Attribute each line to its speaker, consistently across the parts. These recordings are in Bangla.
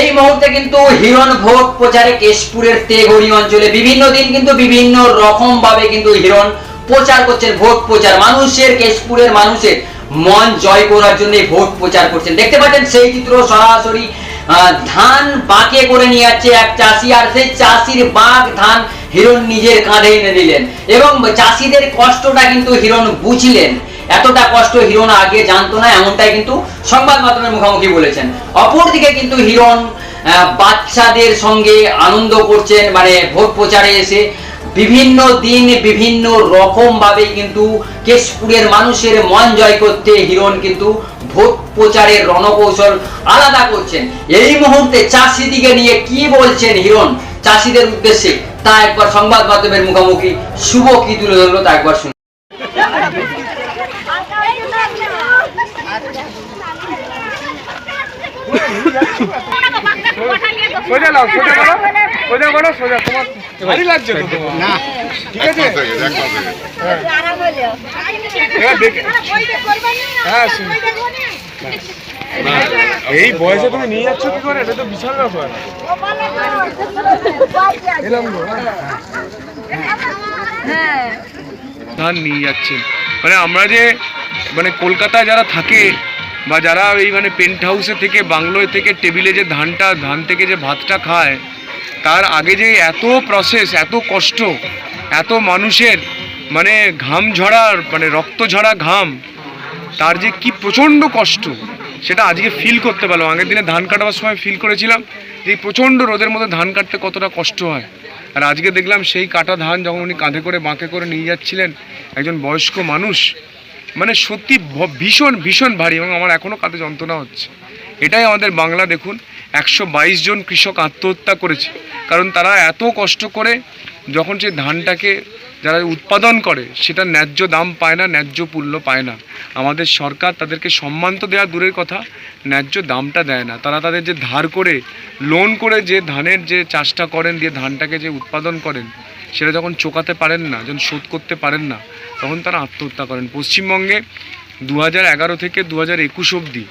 Speaker 1: এই মুহূর্তে কিন্তু হিরণ ভোট প্রচারে কেশপুরের অঞ্চলে বিভিন্ন দিন কিন্তু বিভিন্ন রকম ভাবে কিন্তু হিরণ প্রচার করছেন প্রচার। মানুষের, কেশপুরের মানুষের মন জয় করার জন্য ভোট প্রচার করছেন। দেখতে পাচ্ছেন, সেই চিত্র সরাসরি ধান বাঁকে করে নিয়ে যাচ্ছে এক চাষি, আর সেই চাষির বাঘ ধান হিরণ নিজের কাঁধে এনে দিলেন। এবং চাষিদের কষ্টটা কিন্তু হিরণ বুঝলেন। এতটা কষ্ট হিরণ আগে জানতো না, এমনটাই কিন্তু সংবাদ মাধ্যমের মুখোমুখি বলেছেন। অপরদিকে কিন্তু হিরণ বাচ্চাদের সঙ্গে আনন্দ করছেন মানে ভোট প্রচারে এসে বিভিন্ন দিন বিভিন্ন রকম ভাবে কিন্তু কেশপুরের মানুষের মন জয় করতে হিরণ কিন্তু ভোট প্রচারের রণকৌশল আলাদা করছেন। এই মুহূর্তে চাষিদিকে নিয়ে কি বলছেন হিরণ চাষিদের উদ্দেশ্যে তা একবার সংবাদ মাধ্যমের মুখোমুখি। শুভ কি তুলে ধরলো তা একবার শুনুন।
Speaker 2: সোজা লাও সোজা করো সোজা করো সোজা তোমার ভারী লাগছে তো তোমার। না ঠিক আছে? হ্যাঁ। এই বয়সে তুমি নিয়ে যাচ্ছ কি করে? এটা তো বিশাল ব্যাপার। এলাম হ্যাঁ। নিয়ে যাচ্ছেন। মানে আমরা যে মানে কলকাতায় যারা থাকে, বা যারা এই মানে পেন্ট হাউসে থেকে, বাংলোয় থেকে টেবিলে যে ধানটা, ধান থেকে যে ভাতটা খায়, তার আগে যে এত প্রসেস এত কষ্ট, এত মানুষের মানে ঘাম ঝরার মানে রক্ত ঝরা ঘাম, তার যে কি প্রচণ্ড কষ্ট, সেটা আজকে ফিল করতে পারলাম। আগের দিনে ধান কাটাবার সময় ফিল করেছিলাম যে প্রচণ্ড রোদের মধ্যে ধান কাটতে কতটা কষ্ট হয়। আর আজকে দেখলাম সেই কাটা ধান যখন উনি কাঁধে করে বাঁকে করে নিয়ে যাচ্ছিলেন, একজন বয়স্ক মানুষ মানে সত্যি ভীষণ ভীষণ ভারী এবং আমার এখনও কাঁধে যন্ত্রণা হচ্ছে। এটাই আমাদের বাংলা দেখুন, একশো বাইশ জন কৃষক আত্মহত্যা করেছে। কারণ তারা এত কষ্ট করে যখন সেই ধানটাকে যারা উৎপাদন করে, সেটা ন্যায্য দাম পায় না, ন্যায্য মূল্য পায় না। আমাদের সরকার তাদেরকে সম্মান তো দেওয়া দূরের কথা, ন্যায্য দামটা দেয় না। তারা তাদের যে ধার করে লোন করে যে ধানের যে চাষটা করেন, দিয়ে ধানটাকে যে উৎপাদন করেন, সেটা যখন চোকাতে পারেন না, যখন শোধ করতে পারেন না, তখন তারা আত্মহত্যা করেন। পশ্চিমবঙ্গে দু হাজার এগারো থেকে দু হাজার একুশ অবধি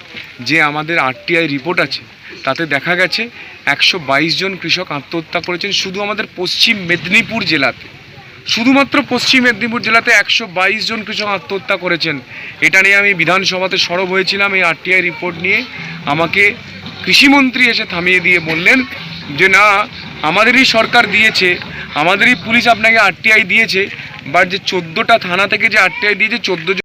Speaker 2: যে আমাদের আরটিআই রিপোর্ট আছে, তাতে দেখা গেছে একশো বাইশ জন কৃষক আত্মহত্যা করেছেন শুধু আমাদের পশ্চিম মেদিনীপুর জেলাতে। শুধুমাত্র পশ্চিম মেদিনীপুর জেলাতে একশো বাইশ জন কৃষক আত্মহত্যা করেছেন। এটা নিয়ে আমি বিধানসভাতে সরব হয়েছিলাম, এই আরটিআই রিপোর্ট নিয়ে। আমাকে কৃষিমন্ত্রী এসে থামিয়ে দিয়ে বললেন যে, না, আমাদেরই সরকার দিয়েছে, আমাদেরই পুলিশ আপনাকে আরটিআই দিয়েছে, বাট যে চোদ্দোটা থানা থেকে যে আরটিআই দিয়েছে, চোদ্দ